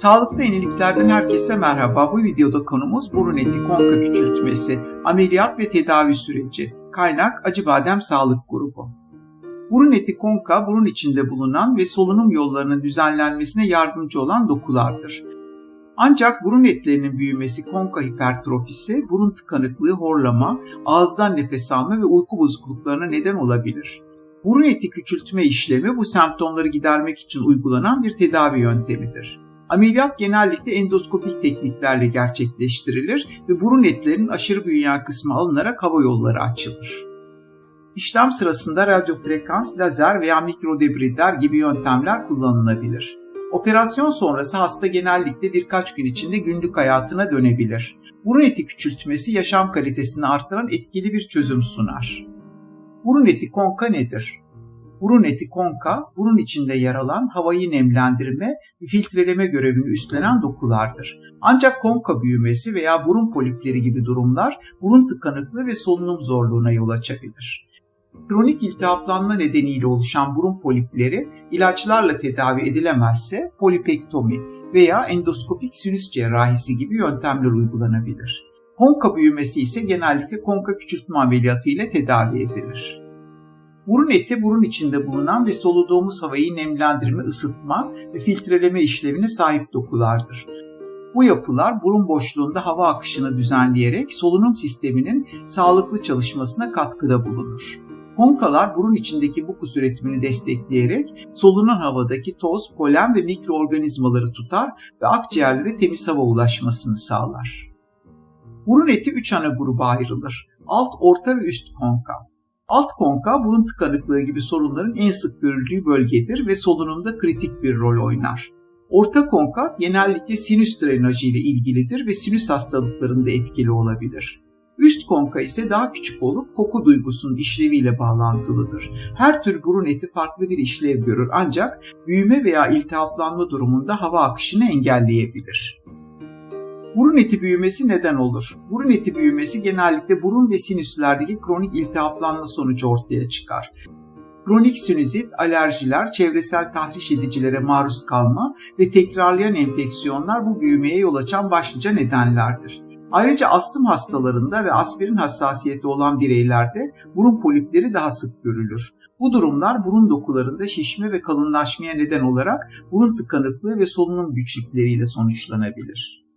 Sağlıklı yeniliklerden herkese merhaba. Bu videoda konumuz burun eti konka küçültmesi, ameliyat ve tedavi süreci. Kaynak Acıbadem Sağlık Grubu. Burun eti konka, burun içinde bulunan ve solunum yollarının düzenlenmesine yardımcı olan dokulardır. Ancak burun etlerinin büyümesi konka hipertrofisi, burun tıkanıklığı, horlama, ağızdan nefes alma ve uyku bozukluklarına neden olabilir. Burun eti küçültme işlemi bu semptomları gidermek için uygulanan bir tedavi yöntemidir. Ameliyat genellikle endoskopik tekniklerle gerçekleştirilir ve burun etlerinin aşırı büyüyen kısmı alınarak hava yolları açılır. İşlem sırasında radyofrekans, lazer veya mikrodebrider gibi yöntemler kullanılabilir. Operasyon sonrası hasta genellikle birkaç gün içinde günlük hayatına dönebilir. Burun eti küçültmesi yaşam kalitesini artıran etkili bir çözüm sunar. Burun eti konka nedir? Burun eti konka, burun içinde yer alan havayı nemlendirme ve filtreleme görevini üstlenen dokulardır. Ancak konka büyümesi veya burun polipleri gibi durumlar burun tıkanıklığı ve solunum zorluğuna yol açabilir. Kronik iltihaplanma nedeniyle oluşan burun polipleri ilaçlarla tedavi edilemezse polipektomi veya endoskopik sinüs cerrahisi gibi yöntemler uygulanabilir. Konka büyümesi ise genellikle konka küçültme ameliyatı ile tedavi edilir. Burun eti burun içinde bulunan ve soluduğumuz havayı nemlendirme, ısıtma ve filtreleme işlevine sahip dokulardır. Bu yapılar burun boşluğunda hava akışını düzenleyerek solunum sisteminin sağlıklı çalışmasına katkıda bulunur. Konkalar burun içindeki mukus üretimini destekleyerek solunan havadaki toz, polen ve mikroorganizmaları tutar ve akciğerlere temiz hava ulaşmasını sağlar. Burun eti 3 ana gruba ayrılır. Alt, orta ve üst konka. Alt konka burun tıkanıklığı gibi sorunların en sık görüldüğü bölgedir ve solunumda kritik bir rol oynar. Orta konka genellikle sinüs drenajı ile ilgilidir ve sinüs hastalıklarında etkili olabilir. Üst konka ise daha küçük olup koku duygusunun işleviyle bağlantılıdır. Her tür burun eti farklı bir işlev görür ancak büyüme veya iltihaplanma durumunda hava akışını engelleyebilir. Burun eti büyümesi neden olur? Burun eti büyümesi genellikle burun ve sinüslerdeki kronik iltihaplanma sonucu ortaya çıkar. Kronik sinüzit, alerjiler, çevresel tahriş edicilere maruz kalma ve tekrarlayan enfeksiyonlar bu büyümeye yol açan başlıca nedenlerdir. Ayrıca astım hastalarında ve aspirin hassasiyeti olan bireylerde burun polipleri daha sık görülür. Bu durumlar burun dokularında şişme ve kalınlaşmaya neden olarak burun tıkanıklığı ve solunum güçlükleriyle sonuçlanabilir.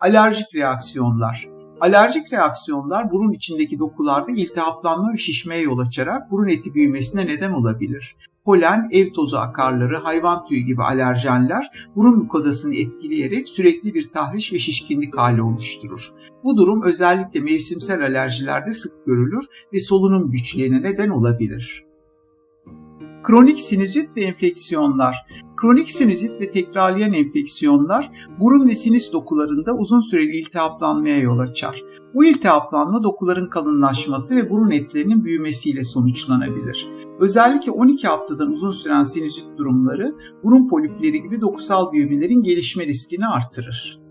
Alerjik reaksiyonlar Alerjik reaksiyonlar burun içindeki dokularda iltihaplanma ve şişmeye yol açarak burun eti büyümesine neden olabilir. Polen, ev tozu akarları, hayvan tüyü gibi alerjenler burun mukozasını etkileyerek sürekli bir tahriş ve şişkinlik hali oluşturur. Bu durum özellikle mevsimsel alerjilerde sık görülür ve solunum güçlüğüne neden olabilir. Kronik sinüzit ve enfeksiyonlar. Kronik sinüzit ve tekrarlayan enfeksiyonlar burun ve sinüs dokularında uzun süreli iltihaplanmaya yol açar. Bu iltihaplanma dokuların kalınlaşması ve burun etlerinin büyümesiyle sonuçlanabilir. Özellikle 12 haftadan uzun süren sinüzit durumları burun polipleri gibi dokusal büyümelerin gelişme riskini artırır.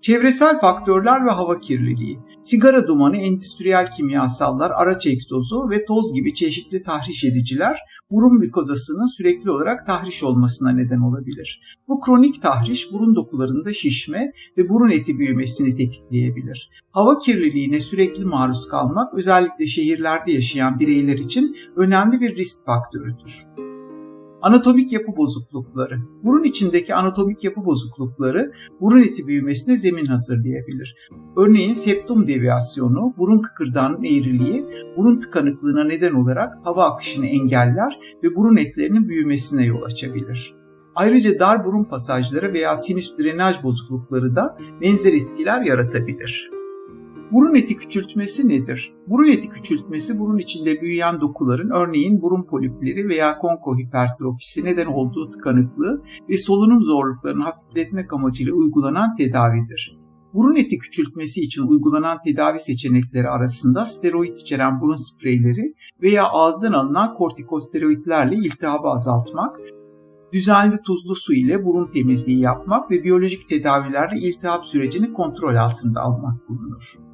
Çevresel faktörler ve hava kirliliği. Sigara dumanı, endüstriyel kimyasallar, araç egzozu ve toz gibi çeşitli tahriş ediciler burun mikozasının sürekli olarak tahriş olmasına neden olabilir. Bu kronik tahriş burun dokularında şişme ve burun eti büyümesini tetikleyebilir. Hava kirliliğine sürekli maruz kalmak özellikle şehirlerde yaşayan bireyler için önemli bir risk faktörüdür. Anatomik yapı bozuklukları. Burun içindeki anatomik yapı bozuklukları burun eti büyümesine zemin hazırlayabilir. Örneğin septum deviasyonu, burun kıkırdağının eğriliği, burun tıkanıklığına neden olarak hava akışını engeller ve burun etlerinin büyümesine yol açabilir. Ayrıca dar burun pasajları veya sinüs drenaj bozuklukları da benzer etkiler yaratabilir. Burun eti küçültmesi nedir? Burun eti küçültmesi burun içinde büyüyen dokuların örneğin burun polipleri veya konkohipertrofisi neden olduğu tıkanıklığı ve solunum zorluklarını hafifletmek amacıyla uygulanan tedavidir. Burun eti küçültmesi için uygulanan tedavi seçenekleri arasında steroid içeren burun spreyleri veya ağızdan alınan kortikosteroidlerle iltihabı azaltmak, düzenli tuzlu su ile burun temizliği yapmak ve biyolojik tedavilerle iltihap sürecini kontrol altında almak bulunur.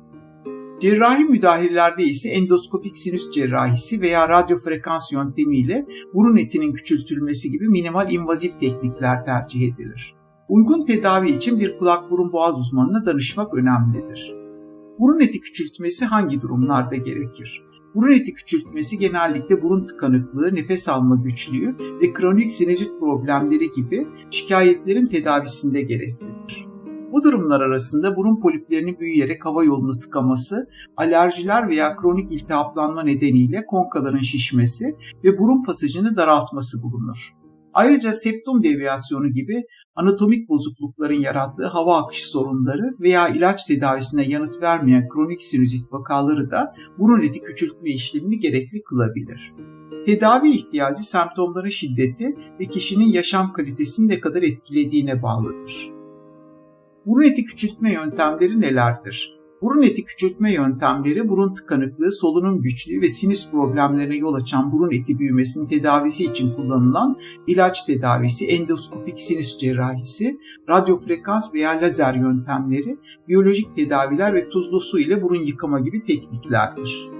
Cerrahi müdahalelerde ise endoskopik sinüs cerrahisi veya radyo frekans yöntemiyle burun etinin küçültülmesi gibi minimal invazif teknikler tercih edilir. Uygun tedavi için bir kulak burun boğaz uzmanına danışmak önemlidir. Burun eti küçültmesi hangi durumlarda gerekir? Burun eti küçültmesi genellikle burun tıkanıklığı, nefes alma güçlüğü ve kronik sinüzit problemleri gibi şikayetlerin tedavisinde gereklidir. Bu durumlar arasında burun poliplerinin büyüyerek hava yolunu tıkaması, alerjiler veya kronik iltihaplanma nedeniyle konkaların şişmesi ve burun pasajını daraltması bulunur. Ayrıca septum deviyasyonu gibi anatomik bozuklukların yarattığı hava akışı sorunları veya ilaç tedavisine yanıt vermeyen kronik sinüzit vakaları da burun eti küçültme işlemini gerekli kılabilir. Tedavi ihtiyacı semptomların şiddeti ve kişinin yaşam kalitesini ne kadar etkilediğine bağlıdır. Burun eti küçültme yöntemleri nelerdir? Burun eti küçültme yöntemleri burun tıkanıklığı, solunum güçlüğü ve sinüs problemlerine yol açan burun eti büyümesinin tedavisi için kullanılan ilaç tedavisi, endoskopik sinüs cerrahisi, radyofrekans veya lazer yöntemleri, biyolojik tedaviler ve tuzlu su ile burun yıkama gibi tekniklerdir.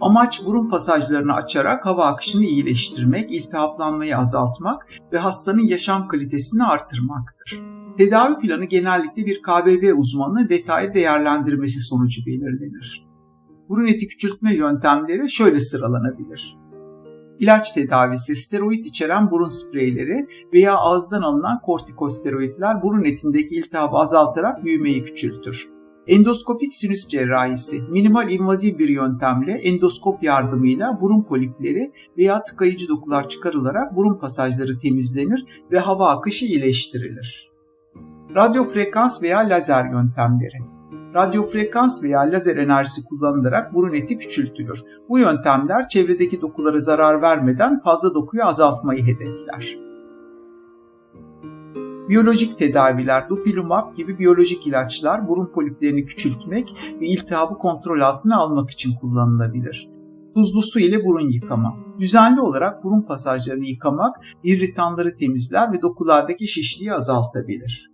Amaç burun pasajlarını açarak hava akışını iyileştirmek, iltihaplanmayı azaltmak ve hastanın yaşam kalitesini artırmaktır. Tedavi planı genellikle bir KBB uzmanının detaylı değerlendirmesi sonucu belirlenir. Burun eti küçültme yöntemleri şöyle sıralanabilir. İlaç tedavisi, steroid içeren burun spreyleri veya ağızdan alınan kortikosteroidler burun etindeki iltihabı azaltarak büyümeyi küçültür. Endoskopik sinüs cerrahisi minimal invaziv bir yöntemle endoskop yardımıyla burun polipleri veya tıkayıcı dokular çıkarılarak burun pasajları temizlenir ve hava akışı iyileştirilir. Radyo frekans veya lazer yöntemleri. Radyo frekans veya lazer enerjisi kullanılarak burun eti küçültülür. Bu yöntemler çevredeki dokulara zarar vermeden fazla dokuyu azaltmayı hedefler. Biyolojik tedaviler, dupilumab gibi biyolojik ilaçlar burun poliplerini küçültmek ve iltihabı kontrol altına almak için kullanılabilir. Tuzlu su ile burun yıkama. Düzenli olarak burun pasajlarını yıkamak irritanları temizler ve dokulardaki şişliği azaltabilir.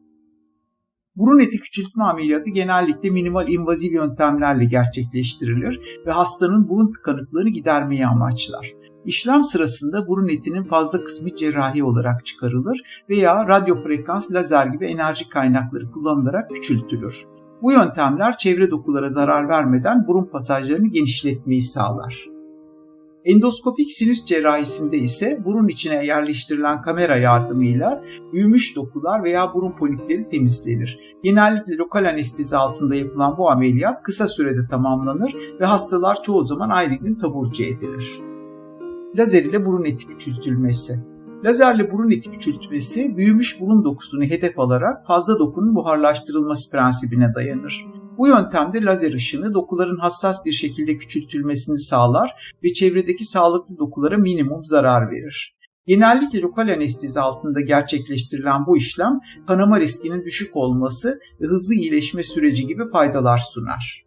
Burun eti küçültme ameliyatı genellikle minimal invaziv yöntemlerle gerçekleştirilir ve hastanın burun tıkanıklığını gidermeyi amaçlar. İşlem sırasında burun etinin fazla kısmı cerrahi olarak çıkarılır veya radyo frekans, lazer gibi enerji kaynakları kullanılarak küçültülür. Bu yöntemler çevre dokulara zarar vermeden burun pasajlarını genişletmeyi sağlar. Endoskopik sinüs cerrahisinde ise burun içine yerleştirilen kamera yardımıyla büyümüş dokular veya burun polipleri temizlenir. Genellikle lokal anestezi altında yapılan bu ameliyat kısa sürede tamamlanır ve hastalar çoğu zaman aynı gün taburcu edilir. Lazer ile burun eti küçültülmesi Lazerle burun eti küçültmesi büyümüş burun dokusunu hedef alarak fazla dokunun buharlaştırılması prensibine dayanır. Bu yöntemde lazer ışını dokuların hassas bir şekilde küçültülmesini sağlar ve çevredeki sağlıklı dokulara minimum zarar verir. Genellikle lokal anestezi altında gerçekleştirilen bu işlem kanama riskinin düşük olması ve hızlı iyileşme süreci gibi faydalar sunar.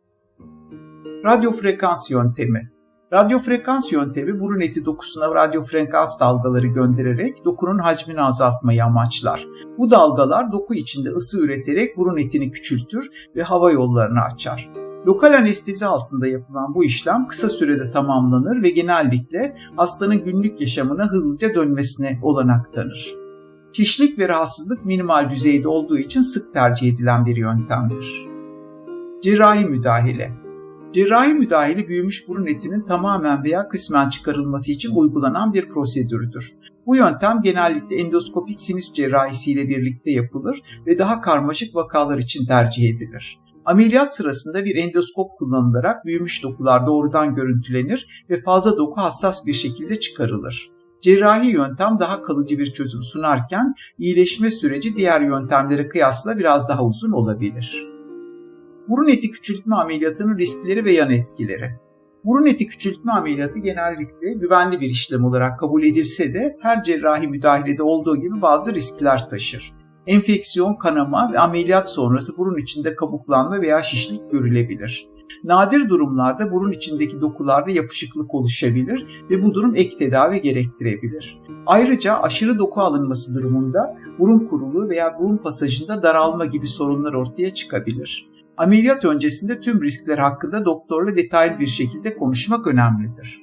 Radyo frekans yöntemi Radyo frekans yöntemi burun eti dokusuna radyo frekans dalgaları göndererek dokunun hacmini azaltmayı amaçlar. Bu dalgalar doku içinde ısı üreterek burun etini küçültür ve hava yollarını açar. Lokal anestezi altında yapılan bu işlem kısa sürede tamamlanır ve genellikle hastanın günlük yaşamına hızlıca dönmesine olanak tanır. Kişilik ve rahatsızlık minimal düzeyde olduğu için sık tercih edilen bir yöntemdir. Cerrahi müdahale Cerrahi müdahale büyümüş burun etinin tamamen veya kısmen çıkarılması için uygulanan bir prosedürdür. Bu yöntem genellikle endoskopik sinüs cerrahisiyle birlikte yapılır ve daha karmaşık vakalar için tercih edilir. Ameliyat sırasında bir endoskop kullanılarak büyümüş dokular doğrudan görüntülenir ve fazla doku hassas bir şekilde çıkarılır. Cerrahi yöntem daha kalıcı bir çözüm sunarken iyileşme süreci diğer yöntemlere kıyasla biraz daha uzun olabilir. Burun eti küçültme ameliyatının riskleri ve yan etkileri. Burun eti küçültme ameliyatı genellikle güvenli bir işlem olarak kabul edilse de her cerrahi müdahalede olduğu gibi bazı riskler taşır. Enfeksiyon, kanama ve ameliyat sonrası burun içinde kabuklanma veya şişlik görülebilir. Nadir durumlarda burun içindeki dokularda yapışıklık oluşabilir ve bu durum ek tedavi gerektirebilir. Ayrıca aşırı doku alınması durumunda burun kuruluğu veya burun pasajında daralma gibi sorunlar ortaya çıkabilir. Ameliyat öncesinde tüm riskler hakkında doktorla detaylı bir şekilde konuşmak önemlidir.